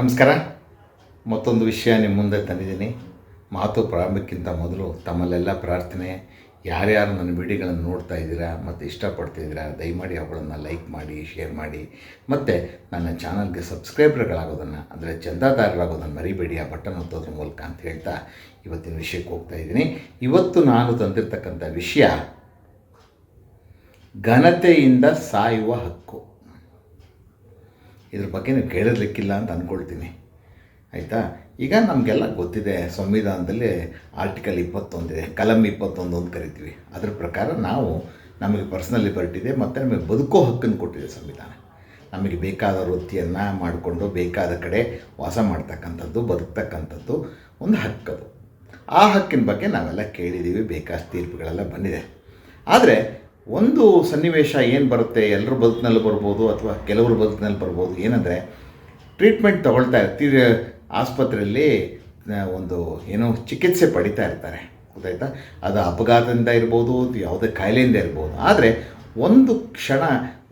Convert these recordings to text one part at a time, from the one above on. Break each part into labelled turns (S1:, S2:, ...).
S1: ನಮಸ್ಕಾರ. ಮತ್ತೊಂದು ವಿಷಯ ನಿಮ್ಮ ಮುಂದೆ ತಂದಿದ್ದೀನಿ. ಮಾತು ಪ್ರಾರಂಭಕ್ಕಿಂತ ಮೊದಲು ತಮ್ಮಲ್ಲೆಲ್ಲ ಪ್ರಾರ್ಥನೆ, ಯಾರ್ಯಾರು ನನ್ನ ವಿಡಿಯೋಗಳನ್ನು ನೋಡ್ತಾ ಇದ್ದೀರಾ ಮತ್ತು ಇಷ್ಟಪಡ್ತಿದ್ದೀರಾ ದಯಮಾಡಿ ಅವುಗಳನ್ನು ಲೈಕ್ ಮಾಡಿ, ಶೇರ್ ಮಾಡಿ. ಮತ್ತು ನನ್ನ ಚಾನಲ್ಗೆ ಸಬ್ಸ್ಕ್ರೈಬರ್ಗಳಾಗೋದನ್ನು, ಅಂದರೆ ಚಂದಾದಾರರಾಗೋದನ್ನು ಮರಿಬೇಡಿ, ಆ ಬಟನ್ ಒತ್ತೋದ್ರ ಮೂಲಕ ಅಂತ ಹೇಳ್ತಾ ಇವತ್ತಿನ ವಿಷಯಕ್ಕೆ ಹೋಗ್ತಾ ಇದ್ದೀನಿ. ಇವತ್ತು ನಾನು ತಂದಿರತಕ್ಕಂಥ ವಿಷಯ ಘನತೆಯಿಂದ ಸಾಯುವ ಹಕ್ಕು. ಇದ್ರ ಬಗ್ಗೆ ನೀವು ಕೇಳಿರ್ಲಿಕ್ಕಿಲ್ಲ ಅಂತ ಅಂದ್ಕೊಳ್ತೀನಿ ಆಯಿತಾ? ಈಗ ನಮಗೆಲ್ಲ ಗೊತ್ತಿದೆ, ಸಂವಿಧಾನದಲ್ಲಿ ಆರ್ಟಿಕಲ್ ಇಪ್ಪತ್ತೊಂದಿದೆ ಕಲಂ ಇಪ್ಪತ್ತೊಂದು ಅಂತ ಕರಿತೀವಿ. ಅದ್ರ ಪ್ರಕಾರ ನಾವು ನಮಗೆ ಪರ್ಸನಲ್ ಲಿಬರ್ಟಿ ಇದೆ ಮತ್ತು ನಮಗೆ ಬದುಕೋ ಹಕ್ಕನ್ನು ಕೊಟ್ಟಿದೆ ಸಂವಿಧಾನ. ನಮಗೆ ಬೇಕಾದ ವೃತ್ತಿಯನ್ನು ಮಾಡಿಕೊಂಡು ಬೇಕಾದ ಕಡೆ ವಾಸ ಮಾಡ್ತಕ್ಕಂಥದ್ದು, ಬದುಕ್ತಕ್ಕಂಥದ್ದು ಒಂದು ಹಕ್ಕದು ಆ ಹಕ್ಕಿನ ಬಗ್ಗೆ ನಾವೆಲ್ಲ ಕೇಳಿದ್ದೀವಿ ಬೇಕಾದ ತೀರ್ಪುಗಳೆಲ್ಲ ಬಂದಿದೆ. ಆದರೆ ಒಂದು ಸನ್ನಿವೇಶ ಏನು ಬರುತ್ತೆ ಎಲ್ಲರ ಬದುಕಿನಲ್ಲಿ ಬರ್ಬೋದು ಅಥವಾ ಕೆಲವರ ಬದುಕಿನಲ್ಲಿ ಬರ್ಬೋದು? ಏನಂದರೆ ಟ್ರೀಟ್ಮೆಂಟ್ ತೊಗೊಳ್ತಾ ಇರ್ತೀವಿ ಆಸ್ಪತ್ರೆಯಲ್ಲಿ ಒಂದು ಏನೋ ಚಿಕಿತ್ಸೆ ಪಡಿತಾ ಇರ್ತಾರೆ. ಗೊತ್ತಾಯ್ತಾ? ಅದು ಅಪಘಾತದಿಂದ ಇರ್ಬೋದು ಯಾವುದೇ ಕಾಯಿಲೆಯಿಂದ ಇರ್ಬೋದು. ಆದರೆ, ಒಂದು ಕ್ಷಣ,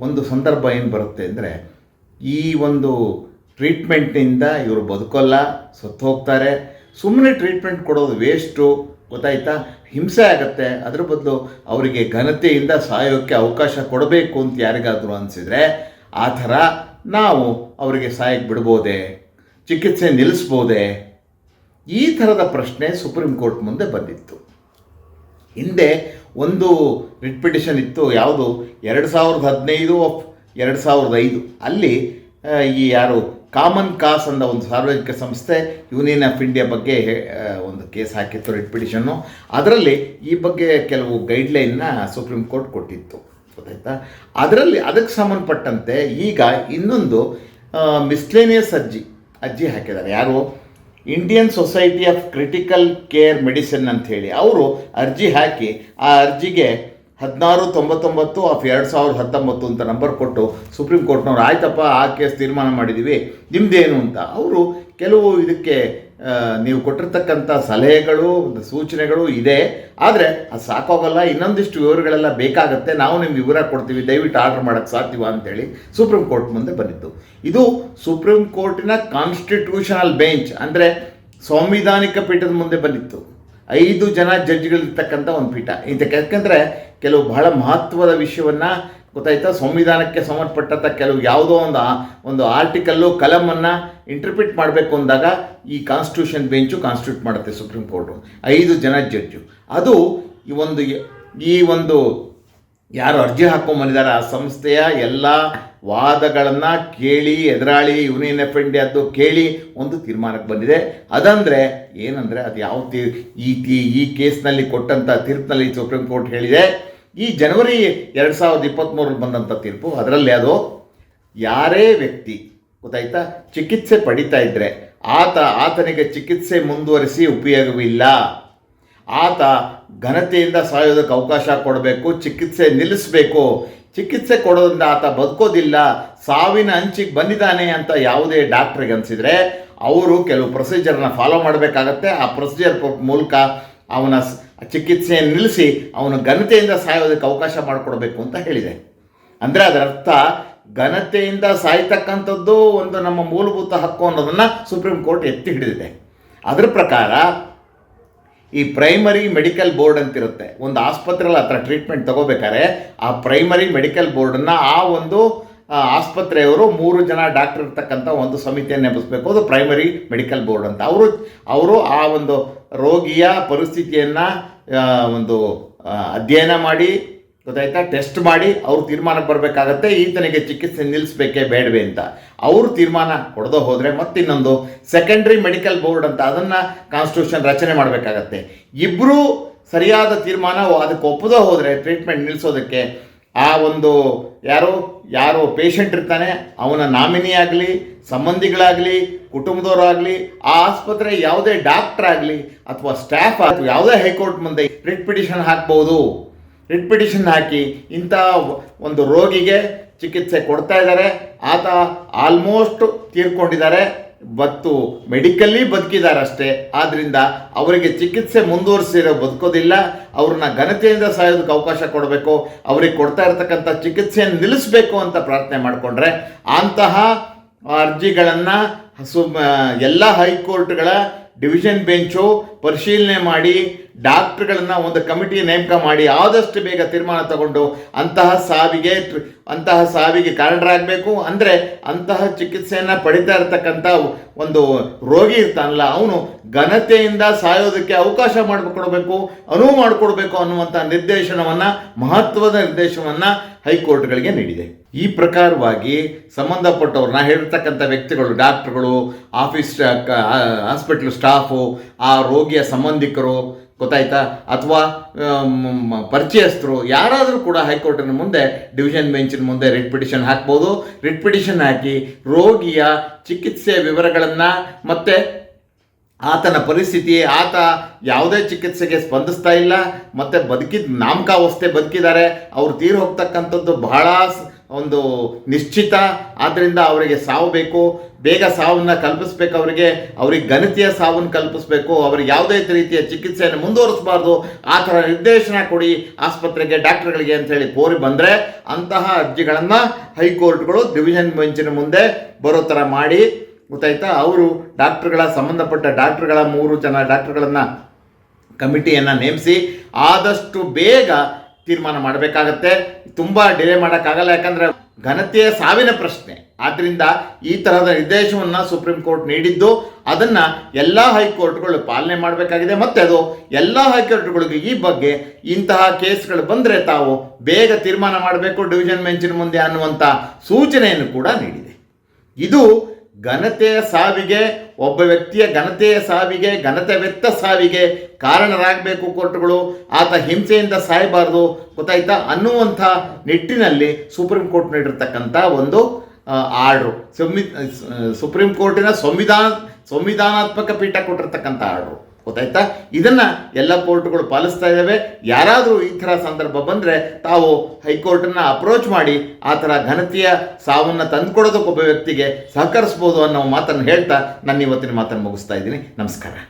S1: ಒಂದು ಸಂದರ್ಭ ಏನು ಬರುತ್ತೆ ಅಂದರೆ, ಈ ಒಂದು ಟ್ರೀಟ್ಮೆಂಟ್ನಿಂದ ಇವರು ಬದುಕೋಲ್ಲ ಸತ್ತು ಹೋಗ್ತಾರೆ ಸುಮ್ಮನೆ ಟ್ರೀಟ್ಮೆಂಟ್ ಕೊಡೋದು ವೇಸ್ಟು ಗೊತ್ತಾಯ್ತಾ? ಹಿಂಸೆ ಆಗುತ್ತೆ. ಅದ್ರ ಬದಲು ಅವರಿಗೆ ಘನತೆಯಿಂದ ಸಾಯೋಕ್ಕೆ ಅವಕಾಶ ಕೊಡಬೇಕು ಅಂತ ಯಾರಿಗಾದರೂ ಅನಿಸಿದರೆ ಆ ಥರ ನಾವು ಅವರಿಗೆ ಸಾಯಕ್ಕೆ ಬಿಡ್ಬೋದೇ? ಚಿಕಿತ್ಸೆ ನಿಲ್ಲಿಸ್ಬೋದೇ ಈ ಥರದ ಪ್ರಶ್ನೆ ಸುಪ್ರೀಂ ಕೋರ್ಟ್ ಮುಂದೆ ಬಂದಿತ್ತು. ಹಿಂದೆ ಒಂದು ರಿಟ್ ಪಿಟಿಷನ್ ಇತ್ತು, ಯಾವುದು? ಎರಡು ಸಾವಿರದ ಹದಿನೈದು ಎರಡು ಸಾವಿರದ ಐದು. ಅಲ್ಲಿ ಈ ಯಾರು ಕಾಮನ್ ಕಾಸ್ ಅಂತ ಒಂದು ಸಾರ್ವಜನಿಕ ಸಂಸ್ಥೆ ಯೂನಿಯನ್ ಆಫ್ ಇಂಡಿಯಾ ಬಗ್ಗೆ ಒಂದು ಕೇಸ್ ಹಾಕಿತ್ತು ರಿಟ್ ಪಿಟಿಷನ್ನು ಅದರಲ್ಲಿ ಈ ಬಗ್ಗೆ ಕೆಲವು ಗೈಡ್ಲೈನ್ನ ಸುಪ್ರೀಂ ಕೋರ್ಟ್ ಕೊಟ್ಟಿತ್ತು. ಗೊತ್ತಾಯ್ತಾ? ಅದರಲ್ಲಿ ಅದಕ್ಕೆ ಸಂಬಂಧಪಟ್ಟಂತೆ ಈಗ ಇನ್ನೊಂದು ಮಿಸ್ಲೇನಿಯಸ್ ಅರ್ಜಿ ಅರ್ಜಿ ಹಾಕಿದ್ದಾರೆ. ಯಾರು? Indian society of critical care medicine ಅಂತ ಹೇಳಿ. ಅವರು ಅರ್ಜಿ ಹಾಕಿ ಆ ಅರ್ಜಿಗೆ ಹದಿನಾರು, ತೊಂಬತ್ತೊಂಬತ್ತು, ಆಫ್ ಎರಡು ಸಾವಿರದ ಹತ್ತೊಂಬತ್ತು ಅಂತ ನಂಬರ್ ಕೊಟ್ಟು ಸುಪ್ರೀಂ ಕೋರ್ಟ್ನವ್ರು ಆಯ್ತಪ್ಪ, ಆ ಕೇಸ್ ತೀರ್ಮಾನ ಮಾಡಿದ್ದೀವಿ ನಿಮ್ಮದೇನು ಅಂತ? ಅವರು ಕೆಲವು ಇದಕ್ಕೆ ನೀವು ಕೊಟ್ಟಿರ್ತಕ್ಕಂಥ ಸಲಹೆಗಳು, ಸೂಚನೆಗಳು ಇದೆ. ಆದರೆ ಅದು ಸಾಕಾಗಲ್ಲ. ಇನ್ನೊಂದಿಷ್ಟು ವಿವರಗಳೆಲ್ಲ ಬೇಕಾಗುತ್ತೆ. ನಾವು ನಿಮ್ಗೆ ವಿವರ ಕೊಡ್ತೀವಿ. ದಯವಿಟ್ಟು ಆರ್ಡರ್ ಮಾಡೋಕ್ಕೆ ಸಾಧ್ಯವ ಅಂತೇಳಿ ಸುಪ್ರೀಂ ಕೋರ್ಟ್ ಮುಂದೆ ಬಂದಿತ್ತು ಇದು ಸುಪ್ರೀಂ ಕೋರ್ಟಿನ ಕಾನ್ಸ್ಟಿಟ್ಯೂಷನಲ್ ಬೆಂಚ್ ಅಂದರೆ ಸಂವಿಧಾನಿಕ ಪೀಠದ ಮುಂದೆ ಬಂದಿತ್ತು. ಐದು ಜನ ಜಡ್ಜ್ಗಳಿರ್ತಕ್ಕಂಥ ಒಂದು ಪೀಠ. ಇದಕ್ಕೆ ಯಾಕೆಂದರೆ ಕೆಲವು ಬಹಳ ಮಹತ್ವದ ವಿಷಯವನ್ನು ಗೊತ್ತಾಯ್ತಾ? ಸಂವಿಧಾನಕ್ಕೆ ಸಂಬಂಧಪಟ್ಟಂಥ ಕೆಲವು ಯಾವುದೋ ಒಂದು ಒಂದು ಆರ್ಟಿಕಲ್ಲು, ಕಲಮನ್ನು ಇಂಟರ್ಪ್ರಿಟ್ ಮಾಡಬೇಕು ಅಂದಾಗ ಈ ಕಾನ್ಸ್ಟಿಟ್ಯೂಷನ್ ಬೆಂಚು ಕಾನ್ಸ್ಟಿಟ್ಯೂಟ್ ಮಾಡುತ್ತೆ ಸುಪ್ರೀಂ ಕೋರ್ಟು ಐದು ಜನ ಜಡ್ಜು ಅದು ಈ ಒಂದು ಈ ಒಂದು ಯಾರು ಅರ್ಜಿ ಹಾಕೊಂಬಂದಿದ್ದಾರೆ ಆ ಸಂಸ್ಥೆಯ ಎಲ್ಲ ವಾದಗಳನ್ನು ಕೇಳಿ, ಎದುರಾಳಿ ಯೂನಿಯನ್ ಎಫ್ ಇಂಡಿಯಾದ್ದು ಕೇಳಿ ಒಂದು ತೀರ್ಮಾನಕ್ಕೆ ಬಂದಿದೆ. ಅದಂದರೆ ಏನಂದರೆ ಅದು ಯಾವ ತೀ ಈ ಈ ಕೇಸ್ನಲ್ಲಿ ಕೊಟ್ಟಂಥ ತೀರ್ಪಿನಲ್ಲಿ ಸುಪ್ರೀಂ ಕೋರ್ಟ್ ಹೇಳಿದೆ. ಈ ಜನವರಿ ಎರಡು ಸಾವಿರದ ಇಪ್ಪತ್ತ್ಮೂರಲ್ಲಿ ಬಂದಂಥ ತೀರ್ಪು, ಅದರಲ್ಲಿ ಅದು ಯಾರೇ ವ್ಯಕ್ತಿ, ಗೊತ್ತಾಯ್ತಾ? ಚಿಕಿತ್ಸೆ ಪಡಿತಾ ಇದ್ದರೆ ಆತ, ಆತನಿಗೆ ಚಿಕಿತ್ಸೆ ಮುಂದುವರಿಸಿ ಉಪಯೋಗವಿಲ್ಲ. ಆತ ಘನತೆಯಿಂದ ಸಾಯೋದಕ್ಕೆ ಅವಕಾಶ ಕೊಡಬೇಕು, ಚಿಕಿತ್ಸೆ ನಿಲ್ಲಿಸಬೇಕು. ಚಿಕಿತ್ಸೆ ಕೊಡೋದ್ರಿಂದ ಆತ ಬದುಕೋದಿಲ್ಲ, ಸಾವಿನ ಅಂಚಿಗೆ ಬಂದಿದ್ದಾನೆ ಅಂತ ಯಾವುದೇ ಡಾಕ್ಟ್ರಿಗೆ ಅನಿಸಿದರೆ, ಅವರು ಕೆಲವು ಪ್ರೊಸೀಜರ್ನ ಫಾಲೋ ಮಾಡಬೇಕಾಗತ್ತೆ. ಆ ಪ್ರೊಸೀಜರ್ ಮೂಲಕ ಅವನ ಚಿಕಿತ್ಸೆಯನ್ನು ನಿಲ್ಲಿಸಿ ಅವನು ಘನತೆಯಿಂದ ಸಾಯೋದಕ್ಕೆ ಅವಕಾಶ ಮಾಡಿಕೊಡ್ಬೇಕು ಅಂತ ಹೇಳಿದೆ. ಅಂದರೆ ಅದರ ಅರ್ಥ ಘನತೆಯಿಂದ ಸಾಯ್ತಕ್ಕಂಥದ್ದು ಒಂದು ನಮ್ಮ ಮೂಲಭೂತ ಹಕ್ಕು ಅನ್ನೋದನ್ನು ಸುಪ್ರೀಂ ಕೋರ್ಟ್ ಎತ್ತಿ ಹಿಡಿದಿದೆ. ಅದರ ಪ್ರಕಾರ ಈ ಪ್ರೈಮರಿ ಮೆಡಿಕಲ್ ಬೋರ್ಡ್ ಅಂತಿರುತ್ತೆ. ಒಂದು ಆಸ್ಪತ್ರೆಯಲ್ಲಿ ಹತ್ರ ಟ್ರೀಟ್ಮೆಂಟ್ ತಗೋಬೇಕಾದ್ರೆ ಆ ಪ್ರೈಮರಿ ಮೆಡಿಕಲ್ ಬೋರ್ಡನ್ನು ಆ ಒಂದು ಆಸ್ಪತ್ರೆಯವರು ಮೂರು ಜನ ಡಾಕ್ಟರ್ ಇರ್ತಕ್ಕಂಥ ಒಂದು ಸಮಿತಿಯನ್ನು ನೇಮಿಸಬೇಕು. ಅದು ಪ್ರೈಮರಿ ಮೆಡಿಕಲ್ ಬೋರ್ಡ್ ಅಂತ. ಅವರು ಅವರು ಆ ಒಂದು ರೋಗಿಯ ಪರಿಸ್ಥಿತಿಯನ್ನು ಒಂದು ಅಧ್ಯಯನ ಮಾಡಿ, ಗೊತ್ತಾಯ್ತಾ? ಟೆಸ್ಟ್ ಮಾಡಿ, ಅವ್ರ ತೀರ್ಮಾನ ಬರಬೇಕಾಗತ್ತೆ, ಈತನಿಗೆ ಚಿಕಿತ್ಸೆ ನಿಲ್ಲಿಸಬೇಕೇ ಬೇಡವೇ ಅಂತ. ಅವರು ತೀರ್ಮಾನ ಹೊಡೆದು ಹೋದರೆ ಮತ್ತಿನ್ನೊಂದು ಸೆಕೆಂಡ್ರಿ ಮೆಡಿಕಲ್ ಬೋರ್ಡ್ ಅಂತ ಅದನ್ನು ಕಾನ್ಸ್ಟಿಟ್ಯೂಷನ್ ರಚನೆ ಮಾಡಬೇಕಾಗತ್ತೆ. ಇಬ್ಬರೂ ಸರಿಯಾದ ತೀರ್ಮಾನ ಅದಕ್ಕೆ ಒಪ್ಪದೋ ಹೋದರೆ ಟ್ರೀಟ್ಮೆಂಟ್ ನಿಲ್ಲಿಸೋದಕ್ಕೆ ಆ ಒಂದು ಯಾರೋ ಯಾರೋ ಪೇಷಂಟ್ ಇರ್ತಾನೆ, ಅವನ ನಾಮಿನಿ ಆಗಲಿ ಸಂಬಂಧಿಗಳಾಗಲಿ, ಕುಟುಂಬದವರಾಗಲಿ, ಆ ಆಸ್ಪತ್ರೆ ಯಾವುದೇ ಡಾಕ್ಟರ್ ಆಗಲಿ ಅಥವಾ ಸ್ಟಾಫ್ ಅಥವಾ ಯಾವುದೇ ಹೈಕೋರ್ಟ್ ಮುಂದೆ ರಿಟ್ ಪಿಟಿಷನ್ ಹಾಕ್ಬೋದು. ರಿಟ್ ಪಿಟಿಷನ್ ಹಾಕಿ ಇಂಥ ಒಂದು ರೋಗಿಗೆ ಚಿಕಿತ್ಸೆ ಕೊಡ್ತಾ ಇದ್ದಾರೆ. ಆತ ಆಲ್ಮೋಸ್ಟ್ ತೀರ್ಕೊಂಡಿದ್ದಾರೆ. ಮತ್ತು ಮೆಡಿಕಲ್ಲಿ ಬದುಕಿದ್ದಾರೆ ಅಷ್ಟೇ ಆದ್ದರಿಂದ ಅವರಿಗೆ ಚಿಕಿತ್ಸೆ ಮುಂದುವರಿಸಿರೋ ಬದುಕೋದಿಲ್ಲ. ಅವ್ರನ್ನ ಘನತೆಯಿಂದ ಸಾಯೋದಕ್ಕೆ ಅವಕಾಶ ಕೊಡಬೇಕು. ಅವ್ರಿಗೆ ಕೊಡ್ತಾ ಇರತಕ್ಕಂಥ ಚಿಕಿತ್ಸೆಯನ್ನು ನಿಲ್ಲಿಸಬೇಕು ಅಂತ ಪ್ರಾರ್ಥನೆ ಮಾಡಿಕೊಂಡ್ರೆ ಅಂತಹ ಅರ್ಜಿಗಳನ್ನು ಸು ಎಲ್ಲ ಹೈಕೋರ್ಟ್ಗಳ ಡಿವಿಷನ್ ಬೆಂಚು ಪರಿಶೀಲನೆ ಮಾಡಿ ಡಾಕ್ಟ್ರುಗಳನ್ನು ಒಂದು ಕಮಿಟಿ ನೇಮಕ ಮಾಡಿ ಆದಷ್ಟು ಬೇಗ ತೀರ್ಮಾನ ತಗೊಂಡು ಅಂತಹ ಸಾವಿಗೆ ಅಂತಹ ಸಾವಿಗೆ ಕಾರಣರಾಗಬೇಕು. ಅಂದರೆ ಅಂತಹ ಚಿಕಿತ್ಸೆಯನ್ನು ಪಡಿತಾ ಇರತಕ್ಕಂಥ ಒಂದು ರೋಗಿ ಇರ್ತಾನಲ್ಲ, ಅವನು ಘನತೆಯಿಂದ ಸಾಯೋದಕ್ಕೆ ಅವಕಾಶ ಮಾಡಿಕೊಡ್ಬೇಕು, ಅನುವು ಮಾಡಿಕೊಡ್ಬೇಕು ಅನ್ನುವಂಥ ನಿರ್ದೇಶನವನ್ನು, ಮಹತ್ವದ ನಿರ್ದೇಶನವನ್ನು ಹೈಕೋರ್ಟ್ಗಳಿಗೆ ನೀಡಿದೆ. ಈ ಪ್ರಕಾರವಾಗಿ ಸಂಬಂಧಪಟ್ಟವ್ರನ್ನ ಹೇಳಿರ್ತಕ್ಕಂಥ ವ್ಯಕ್ತಿಗಳು, ಡಾಕ್ಟ್ರುಗಳು, ಆಫೀಸ್ ಹಾಸ್ಪಿಟ್ಲ್ ಸ್ಟಾಫು, ಆ ರೋಗಿಯ ಸಂಬಂಧಿಕರು ಗೊತ್ತಾಯ್ತಾ? ಅಥವಾ ಪರಿಚಯಸ್ಥರು ಯಾರಾದರೂ ಕೂಡ ಹೈಕೋರ್ಟಿನ ಮುಂದೆ ಡಿವಿಷನ್ ಬೆಂಚಿನ ಮುಂದೆ ರಿಟ್ ಪಿಟಿಷನ್ ಹಾಕ್ಬೋದು. ರಿಟ್ ಪಿಟಿಷನ್ ಹಾಕಿ ರೋಗಿಯ ಚಿಕಿತ್ಸೆಯ ವಿವರಗಳನ್ನು ಮತ್ತು ಆತನ ಪರಿಸ್ಥಿತಿ, ಆತ ಯಾವುದೇ ಚಿಕಿತ್ಸೆಗೆ ಸ್ಪಂದಿಸ್ತಾ ಇಲ್ಲ, ಮತ್ತು ಬದುಕಿದ ನಾಮಕಾವಸ್ಥೆ ಬದುಕಿದ್ದಾರೆ. ಅವ್ರು ತೀರು ಹೋಗ್ತಕ್ಕಂಥದ್ದು ಬಹಳ ಒಂದು ನಿಶ್ಚಿತ. ಆದ್ದರಿಂದ ಅವರಿಗೆ ಸಾವು ಬೇಕು. ಬೇಗ ಸಾವನ್ನು ಕಲ್ಪಿಸ್ಬೇಕು ಅವರಿಗೆ. ಅವ್ರಿಗೆ ಗಣಿತೀಯ ಸಾವನ್ನು ಕಲ್ಪಿಸ್ಬೇಕು. ಅವ್ರಿಗೆ ಯಾವುದೇ ರೀತಿಯ ಚಿಕಿತ್ಸೆಯನ್ನು ಮುಂದುವರಿಸಬಾರ್ದು. ಆ ಥರ ನಿರ್ದೇಶನ ಕೊಡಿ ಆಸ್ಪತ್ರೆಗೆ, ಡಾಕ್ಟರ್ಗಳಿಗೆ ಅಂತೇಳಿ ಕೋರಿ ಬಂದರೆ ಅಂತಹ ಅರ್ಜಿಗಳನ್ನು ಹೈಕೋರ್ಟ್ಗಳು ಡಿವಿಷನ್ ಬೆಂಚಿನ ಮುಂದೆ ಬರೋ ಥರ ಮಾಡಿ. ಗೊತ್ತಾಯ್ತಾ? ಅವರು ಡಾಕ್ಟ್ರುಗಳ, ಸಂಬಂಧಪಟ್ಟ ಡಾಕ್ಟ್ರುಗಳ ಮೂರು ಜನ ಡಾಕ್ಟ್ರುಗಳನ್ನು ಕಮಿಟಿಯನ್ನು ನೇಮಿಸಿ ಆದಷ್ಟು ಬೇಗ ತೀರ್ಮಾನ ಮಾಡಬೇಕಾಗತ್ತೆ. ತುಂಬ ಡಿಲೇ ಮಾಡೋಕ್ಕಾಗಲ್ಲ, ಯಾಕಂದರೆ ಘನತೆಯ ಸಾವಿನ ಪ್ರಶ್ನೆ. ಆದ್ದರಿಂದ ಈ ತರಹದ ನಿರ್ದೇಶವನ್ನು ಸುಪ್ರೀಂ ಕೋರ್ಟ್ ನೀಡಿದ್ದು, ಅದನ್ನು ಎಲ್ಲ ಹೈಕೋರ್ಟ್ಗಳು ಪಾಲನೆ ಮಾಡಬೇಕಾಗಿದೆ. ಮತ್ತು ಅದು ಎಲ್ಲ ಹೈಕೋರ್ಟ್ಗಳಿಗೆ ಈ ಬಗ್ಗೆ ಇಂತಹ ಕೇಸ್ಗಳು ಬಂದರೆ ತಾವು ಬೇಗ ತೀರ್ಮಾನ ಮಾಡಬೇಕು ಡಿವಿಷನ್ ಬೆಂಚಿನ ಮುಂದೆ ಅನ್ನುವಂಥ ಸೂಚನೆಯನ್ನು ಕೂಡ ನೀಡಿದೆ. ಇದು ಘನತೆಯ ಸಾವಿಗೆ, ಒಬ್ಬ ವ್ಯಕ್ತಿಯ ಘನತೆಯ ಸಾವಿಗೆ ಘನತೆವೆತ್ತ ಸಾವಿಗೆ ಕಾರಣರಾಗಬೇಕು ಕೋರ್ಟ್ಗಳು. ಆತ ಹಿಂಸೆಯಿಂದ ಸಾಯಬಾರದು. ಗೊತ್ತಾಯ್ತಾ? ಅನ್ನುವಂಥ ನಿಟ್ಟಿನಲ್ಲಿ ಸುಪ್ರೀಂ ಕೋರ್ಟ್ ನೀಡಿರ್ತಕ್ಕಂಥ ಒಂದು ಆರ್ಡ್ರು. ಸುಪ್ರೀಂ ಕೋರ್ಟಿನ ಸಂವಿಧಾನ, ಸಂವಿಧಾನಾತ್ಮಕ ಪೀಠ ಕೊಟ್ಟಿರ್ತಕ್ಕಂಥ ಆರ್ಡ್ರು. ಗೊತ್ತಾಯ್ತಾ? ಇದನ್ನು ಎಲ್ಲ ಕೋರ್ಟ್ಗಳು ಪಾಲಿಸ್ತಾ ಇದ್ದಾವೆ ಯಾರಾದರೂ ಈ ಥರ ಸಂದರ್ಭ ಬಂದರೆ ತಾವು ಹೈಕೋರ್ಟನ್ನು ಅಪ್ರೋಚ್ ಮಾಡಿ ಆ ಥರ ಘನತೆಯ ಸಾವನ್ನು ತಂದುಕೊಡೋದಕ್ಕೊಬ್ಬ ವ್ಯಕ್ತಿಗೆ ಸಹಕರಿಸ್ಬೋದು ಅನ್ನೋ ಮಾತನ್ನು ಹೇಳ್ತಾ ನಾನು ಇವತ್ತಿನ ಮಾತನ್ನು ಮುಗಿಸ್ತಾ ಇದ್ದೀನಿ. ನಮಸ್ಕಾರ.